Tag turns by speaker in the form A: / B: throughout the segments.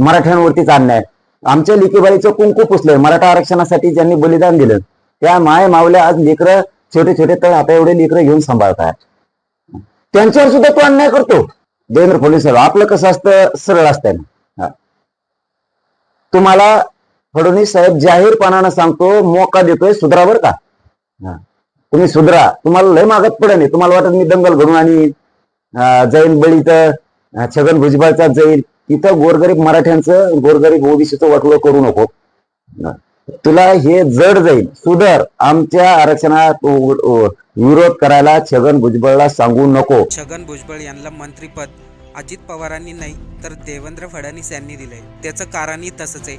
A: मराठ्यांवरतीच अन्याय. आमच्या लिकीबाईचं कुंकू पुसलंय. मराठा आरक्षणासाठी ज्यांनी बलिदान दिलं त्या माय मावल्या आज लेकरं छोटे छोटे तर आता एवढे लेकरं घेऊन सांभाळतात त्यांच्यावर सुद्धा तो अन्याय करतो. देवेंद्र फडणवीस साहेब आपलं कसं असतं? सरळ असतंय. ना तुम्हाला फडणवीस साहेब जाहीरपणानं सांगतो मोका देतोय सुधरावर का? हा. तुम्ही सुधरा. तुम्हाला लय मागत पडे नाही. तुम्हाला वाटत मी दंगल घडून आणि जाईन बळी तर छगन भुजबळचा जाईल इथं गोरगरीब मराठ्यांचं गोरगरीब ओबीसीचं वाटलं करू नको. तुला हे जड जाईल. सुधर आमच्या आरक्षणात विरोध करायला छगन भुजबळला सांगू नको.
B: छगन भुजबळ यांना मंत्रीपद अजित पवारांनी नाही तर देवेंद्र फडणवीस यांनी दिलंय. त्याचं कारणही तसंच आहे.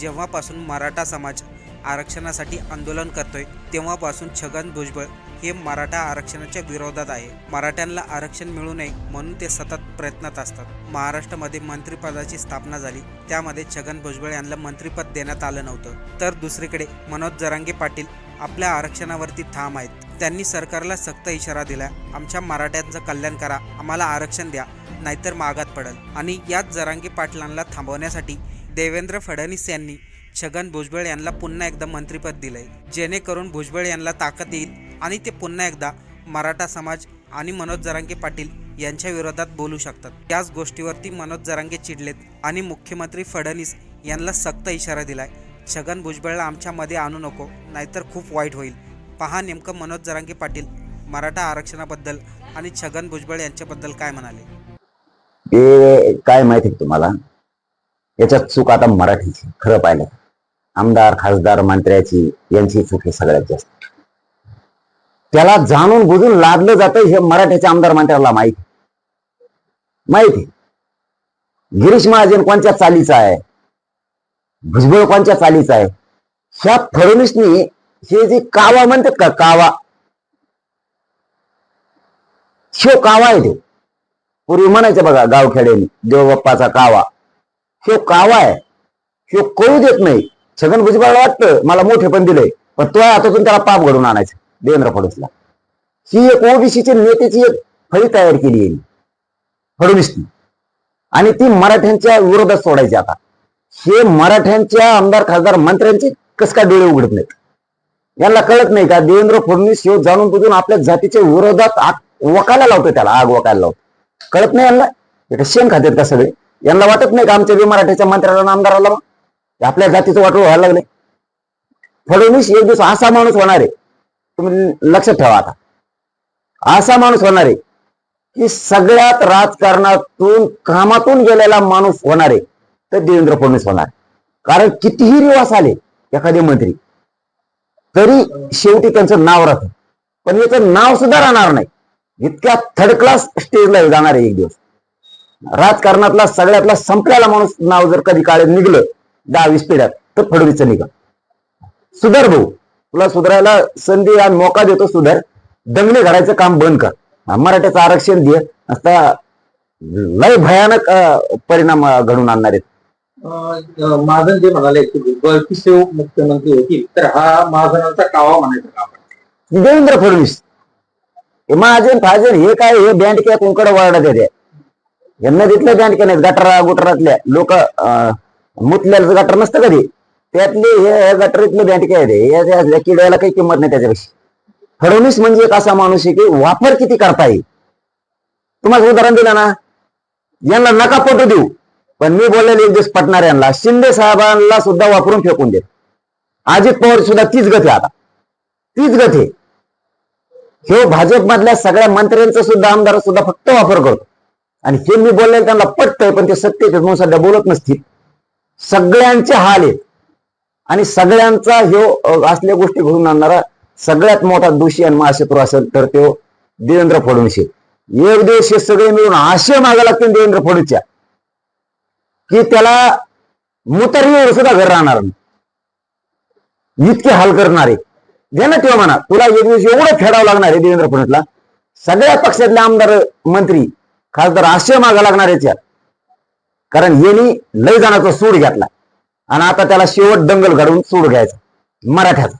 B: जेव्हापासून मराठा समाज आरक्षणासाठी आंदोलन करतोय तेव्हापासून छगन भुजबळ हे मराठा आरक्षणाच्या विरोधात आहे. मराठ्यांना आरक्षण मिळू नये म्हणून ते सतत प्रयत्नात असतात. महाराष्ट्रामध्ये मंत्रिपदाची स्थापना झाली. त्यामध्ये छगन भुजबळ यांना मंत्रिपद देण्यात आलं नव्हतं. तर दुसरीकडे मनोज जरांगे पाटील आपल्या आरक्षणावरती ठाम आहेत. त्यांनी सरकारला सक्त इशारा दिला. आमच्या मराठ्यांचं कल्याण करा. आम्हाला आरक्षण द्या. नाहीतर मागात पडल. आणि याच जरांगे पाटलांना थांबवण्यासाठी देवेंद्र फडणवीस यांनी छगन भुजबळ यांना पुन्हा एकदा मंत्रिपद दिलंय. जेणेकरून भुजबळ यांना ताकद येईल. आणि ते पुन्हा एकदा मराठा समाज आणि मनोज जरांगे पाटील यांच्या विरोधात बोलू शकतात. त्याच गोष्टीवरती मनोज जरांगे चिडलेत आणि मुख्यमंत्री फडणवीस यांना सक्त इशारा दिलाय. छगन भुजबळला आमच्यामध्ये आणू नको नाहीतर खूप वाईट होईल. पहा नेमकं मनोज जरांगे पाटील मराठा आरक्षणाबद्दल आणि छगन भुजबळ यांच्याबद्दल काय म्हणाले?
A: ते काय माहिती आहे तुम्हाला? याच्यात चूक आता मराठीची खरं पाहिलं आमदार खासदार मंत्र्याची यांची चूक आहे सगळ्यात जास्त. त्याला जाणून बुजून लादलं जातं हे मराठ्याच्या आमदार मंत्र्याला माहिती. माहिती गिरीश महाजन कोणत्या चालीचा आहे? भुजबळ कोणत्या चालीचा आहे? ह्या फडणवीसनी हे जे कावा म्हणतात का कावा? शो कावा आहे ते. पूर्वी म्हणायचं बघा गावखेड्यानी देवबाप्पाचा कावा. शो कावा आहे. शो कळू देत नाही. छगन भुजबळ वाटतं मला मोठे पण दिलंय. पण तो हातातून त्याला पाप घडून आणायचं. देवेंद्र फडणवीसला. ही एक ओबीसीची नेत्याची एक फळी तयार केली आहे. फडणवीसनी. आणि ती मराठ्यांच्या विरोधात सोडायची आता. हे मराठ्यांच्या आमदार खासदार मंत्र्यांचे कस का डोळे उघडत नाहीत? यांना कळत नाही का देवेंद्र फडणवीस हे जाणून बुजून आपल्या जातीच्या विरोधात आग वकायला लावतो त्याला आग वकायला लावतो कळत नाही यांना? एका शेण खात्यात का सगळे? यांना वाटत नाही का आमच्या बी मराठ्याच्या मंत्र्याला आमदाराला? आपल्या जातीचं वाटोळ व्हायला लागले फडणवीस एक दिवस असा माणूस होणार आहे. तुम्ही लक्षात ठेवा आता. असा माणूस होणार आहे की सगळ्यात राजकारणातून कामातून गेलेला माणूस होणार आहे तर देवेंद्र फडणवीस होणार. कारण कितीही रिवास आले एखादे मंत्री तरी शेवटी त्यांचं नाव राहतं. पण याचं नाव सुद्धा राहणार नाही. इतक्या थर्ड क्लास स्टेजला जाणार आहे एक दिवस. राजकारणातला सगळ्यातला संपलेला माणूस नाव जर कधी काळे निघलं दहा वीस पिढ्यात तर फडणवीसचं निघा सुधार भाऊ तुला सुधारायला संधी आणि मोका देतो सुधार. दंगली घडायचं काम बंद कर. मराठ्याचं आरक्षण दे. आता लय भयानक परिणाम घडून आणणार आहेत.
C: महाजन जे म्हणाले किशोर मुख्यमंत्री होतील तर हा महाजनांचा कावा म्हणायचा का आपण?
A: देवेंद्र फडणवीस. हे महाजन फाजन हे काय हे बँडक्या कुंकड वाढत येते हे नदीतल्या बँडक्या नाहीत गटरा गुटरातल्या. लोक मुतल्याचं गटर नसतं कधी. त्यातले हे गटरीतले बँडक्या आहेत हे. या- किड्याला काही किंमत नाही त्याच्यापेक्षा. फडणवीस म्हणजे एक असा माणूस आहे की वापर किती करता येईल? तुम्हाला उदाहरण दिलं ना? यांना नका पटू देऊ. पण मी बोललेले एक दिवस पटणार यांना शिंदे साहेबांना सुद्धा वापरून फेकून दे अजित पवार सुद्धा तीच गती आता. तीच गती आहे. हे भाजपमधल्या सगळ्या मंत्र्यांचा सुद्धा आमदार सुद्धा फक्त वापर करतो. आणि हे मी बोललेलं त्यांना पटतंय पण ते सत्य म्हणून सध्या बोलत नसतील. सगळ्यांचे हाल आहेत. आणि सगळ्यांचा ह्यो असल्या गोष्टी घडून आणणारा सगळ्यात मोठा दोषी आणि महाशत्रू असेल तर तो देवेंद्र फडणवीस एक दिवस हे सगळे मिळून आशय मागा लागतील देवेंद्र फडणवीसच्या. की त्याला मुतरीवर सुद्धा घर राहणार नाही. इतके हाल करणारे. ना ठेवा म्हणा. तुला एक दिवस एवढं फेडावं लागणार आहे देवेंद्र फडणवीसला. सगळ्या पक्षातले आमदार मंत्री खासदार आशय मागा लागणार याच्यात कारण यांनी लय जाण्याचा सूड घेतला. आणि आता त्याला शेवट दंगल घडवून सूड घ्यायचा. मराठ्याचा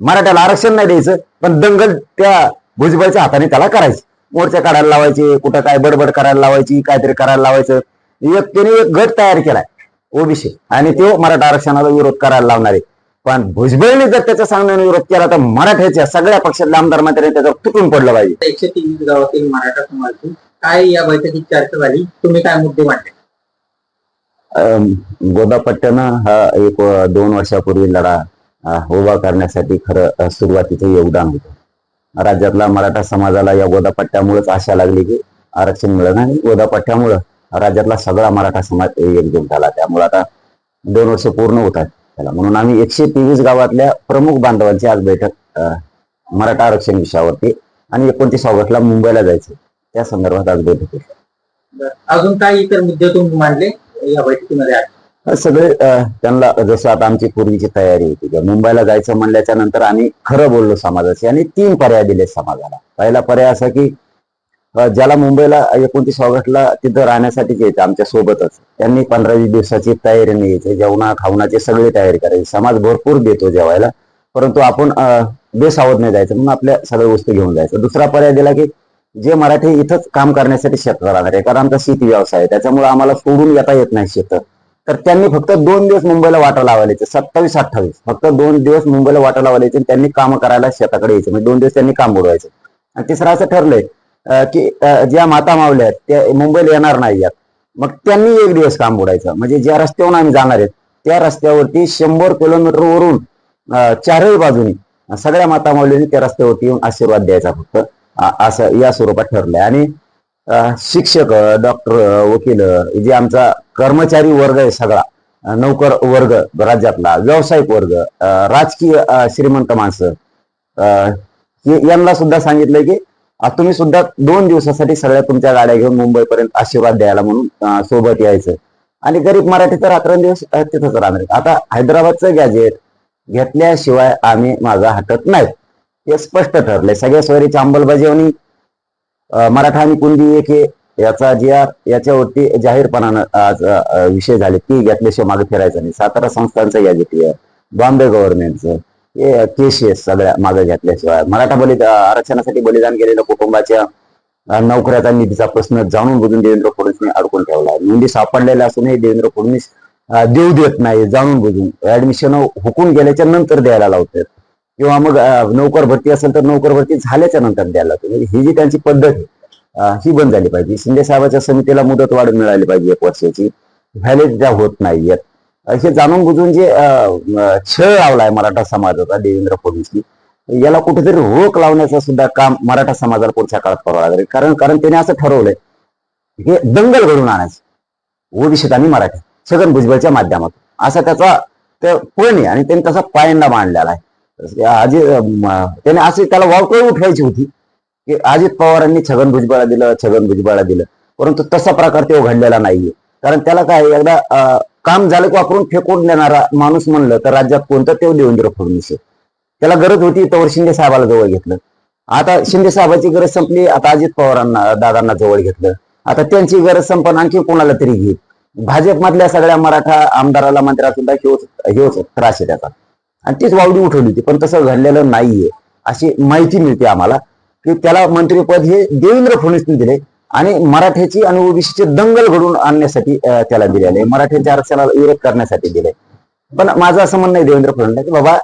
A: मराठ्याला आरक्षण नाही द्यायचं पण दंगल त्या भुजबळच्या हाताने त्याला करायची. मोर्चा काढायला लावायचे कुठं काय बडबड करायला लावायची काहीतरी करायला लावायचं. एक त्याने एक गट तयार केलाय ओबीसी. आणि तो मराठा आरक्षणाला विरोध करायला लावणार. आहे पण भुजबळने जर त्याच्या सांगण्याने विरोध केला तर मराठ्याच्या सगळ्या पक्षातल्या आमदार मात्र त्याच्यावर तुटून पडलं पाहिजे.
C: एकशे तीन गावातील मराठा समाजाची काय या बैठकीत चर्चा झाली? तुम्ही काय मुद्दे मांडले?
A: गोदापट्ट्यानं हा एक दोन वर्षापूर्वी लढा उभा करण्यासाठी खरं सुरुवातीचं योगदान होतं. राज्यातला मराठा समाजाला या गोदापट्ट्यामुळेच आशा लागली की आरक्षण मिळणं आणि गोदापट्ट्यामुळं राज्यातला सगळा मराठा समाज एकजूट झाला. त्यामुळे आता दोन वर्ष पूर्ण होतात त्याला. म्हणून आम्ही एकशे तेवीस गावातल्या प्रमुख बांधवांची आज बैठक मराठा आरक्षण विषयावरती आणि एकोणतीस ऑगस्टला मुंबईला जायचं. त्या संदर्भात आज बैठक
C: अजून काय इतर मुद्दे तुम्ही मांडले? या बैठकीमध्ये आहे?
A: सगळे त्यांना जसं आता आमची पूर्वीची तयारी होती मुंबईला जायचं म्हणल्याच्या नंतर आम्ही खरं बोललो समाजाशी आणि तीन पर्याय दिले समाजाला. पहिला पर्याय असा की ज्याला मुंबईला एकोणतीस ऑगस्टला तिथं राहण्यासाठी यायचं आमच्या सोबतच. त्यांनी पंधरा वीस दिवसाची तयारी नाही यायची जेवणा खावणाची सगळी तयारी करायची. समाज भरपूर देतो जेवायला परंतु आपण बेसावध नाही जायचं म्हणून आपल्या सगळ्या वस्तू घेऊन जायचं. दुसरा पर्याय दिला की जे मराठी इथंच काम करण्यासाठी शेत राहणार आहे कारण आमचा शेती व्यवसाय आहे. त्याच्यामुळे आम्हाला सोडून येता येत नाही शेत. तर त्यांनी फक्त दोन दिवस मुंबईला वाटा लावायचे. सत्तावीस अठ्ठावीस. फक्त दोन दिवस मुंबईला वाटा लावायचे त्यांनी काम करायला शेताकडे यायचे. म्हणजे दोन दिवस त्यांनी काम बुडवायचं. आणि तिसरं असं ठरलंय अं, की ज्या माता मावल्या आहेत त्या मुंबईला येणार नाही यात. मग त्यांनी एक दिवस काम बुडायचं. म्हणजे ज्या रस्त्यावरून आम्ही जाणार आहेत त्या रस्त्यावरती शंभर किलोमीटर वरून चारही बाजूनी सगळ्या माता माऊलींनी त्या रस्त्यावरती येऊन आशीर्वाद द्यायचा फक्त. असं या स्वरूपात ठरलंय. आणि शिक्षक डॉक्टर वकील जे आमचा कर्मचारी वर्ग आहे सगळा नोकर नौकर वर्ग राज्यातला व्यावसायिक वर्ग राजकीय श्रीमंत माणसं यांना सुद्धा सांगितलंय की तुम्ही सुद्धा दोन दिवसासाठी सगळ्या तुमच्या गाड्या घेऊन मुंबईपर्यंत आशीर्वाद द्यायला म्हणून सोबत यायचं. आणि गरीब मराठी तर रात्रंदिवस तिथंच राहणार आता हैदराबादचं गॅजेट घेतल्याशिवाय आम्ही माझा हटत नाही. हे स्पष्ट ठरलंय. सगळ्या सोयरीची अंमलबजावणी मराठा आणि कुणबी एक याचा जी आर याच्यावरती जाहीरपणानं आज विषय झाले. ती घेतल्याशिवाय मागे फिरायचं नाही. सातारा संस्थांचं या आहे बॉम्बे गव्हर्नमेंटचं हे केसेस सगळ्या मागे घेतल्याशिवाय. मराठा बलि आरक्षणासाठी बलिदान केलेल्या कुटुंबाच्या नोकऱ्याचा निधीचा प्रश्न जाणून बुजून देवेंद्र फडणवीसने अडकून ठेवला नोंदी सापडलेल्या असूनही देवेंद्र फडणवीस देऊ देत नाही जाणून बुजून. ऍडमिशन हुकून गेल्याच्यानंतर द्यायला लावतात. किंवा मग नोकर भरती असेल तर नोकर भरती झाल्याच्यानंतर द्यायला तुम्ही म्हणजे ही जी त्यांची पद्धत आहे ही बंद झाली पाहिजे. शिंदे साहेबांच्या समितीला मुदत वाढ मिळाली पाहिजे एक वर्षाची. व्हॅलिड त्या होत नाहीयेत हे जाणून बुजून जे छळ लावलाय मराठा समाजाचा देवेंद्र फडणवीसनी याला कुठेतरी रोख लावण्याचं सुद्धा काम मराठा समाजाला पुढच्या काळात करावं लागेल. कारण कारण त्याने असं ठरवलंय हे दंगल घडून आणायचं. ओबीसीत आणि मराठी छगन भुजबळच्या माध्यमातून. असा त्याचा ते पण आहे आणि त्यांनी तसा पायंडा मांडलेला आहे. अजित त्याने असे त्याला वावकळी उठवायची होती की अजित पवारांनी छगन भुजबळा दिलं छगन भुजबळा दिलं. परंतु तसा प्रकार तो घडलेला नाहीये. कारण त्याला काय एकदा काम झालं की वापरून फेकून देणारा माणूस म्हणलं तर राज्यात कोणतं ते देवेंद्र फडणवीस आहे. त्याला गरज होती तर शिंदे साहेबाला जवळ घेतलं. आता शिंदे साहेबाची गरज संपली आता अजित पवारांना दादांना जवळ घेतलं. आता त्यांची गरज संपन आणखी कोणाला तरी घेत भाजपमधल्या सगळ्या मराठा आमदाराला मंत्र्या सुद्धा हेच हेच त्रास आहे त्याचा. आणि तीच वावडी उठवली होती. पण तसं घडलेलं नाहीये. अशी माहिती मिळते आम्हाला की त्याला मंत्रीपद हे देवेंद्र फडणवीसने दिले आणि मराठ्याची आणि ओबीसीचे दंगल घडून आणण्यासाठी त्याला दिलेले आहे. मराठ्यांच्या आरक्षणाला विरोध करण्यासाठी दिले. पण माझं असं म्हणणं आहे देवेंद्र फडणवीस की बाबा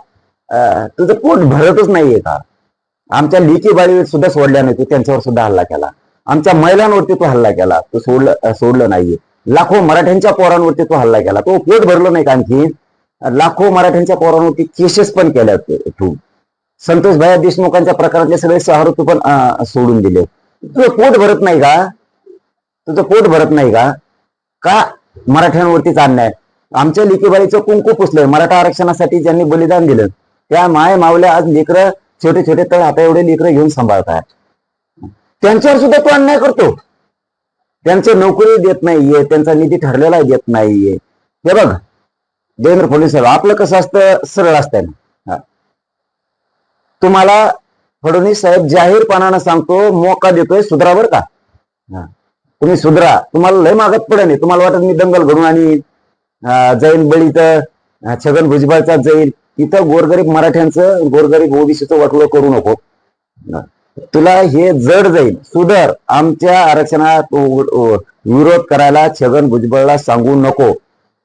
A: तुझं पोट भरतच नाहीये का? आमच्या लिखी बाळी सुद्धा सोडल्या नाही तू त्यांच्यावर सुद्धा हल्ला केला. आमच्या महिलांवरती तो हल्ला केला. तू सोडलं सोडलं नाहीये. लाखो मराठ्यांच्या पोरांवरती तो हल्ला केला. तो पोट भरलो नाही का आणखी लाखो मराठ्यांच्या पोरांवरती केसेस पण केल्या तू संतोष भाया देशमुखांच्या प्रकारातले सगळे शहर पण सोडून दिले. तुझं पोट भरत नाही का? तुझं पोट भरत नाही का? का मराठ्यांवरतीच अन्याय? आमच्या लिकेबाईचं कुंकू पुसलंय. मराठा आरक्षणासाठी ज्यांनी बलिदान दिलं त्या माय मावल्या आज लेकरं छोटे छोटे तर आता एवढे लेकरं घेऊन सांभाळतात. त्यांच्यावर सुद्धा तो अन्याय करतो. त्यांचे नोकरी देत नाहीये त्यांचा निधी ठरलेला देत नाहीये. हे बघ देवेंद्र फडणवीस साहेब आपलं कसं असतं? सरळ असतं ना. तुम्हाला फडणवीस साहेब जाहीरपणानं सांगतो मोका देतोय सुधरा बर का? हा. तुम्ही सुधरा. तुम्हाला लय मागत पडे नाही तुम्हाला वाटत मी दंगल घडून आणि जाईन बळी तर छगन भुजबळचा जाईल इथं गोरगरीब मराठ्यांचं गोरगरीब ओबीसीचं वाटलं करू नको. तुला हे जड जाईल सुधर. आमच्या आरक्षणात विरोध करायला छगन भुजबळला सांगू नको.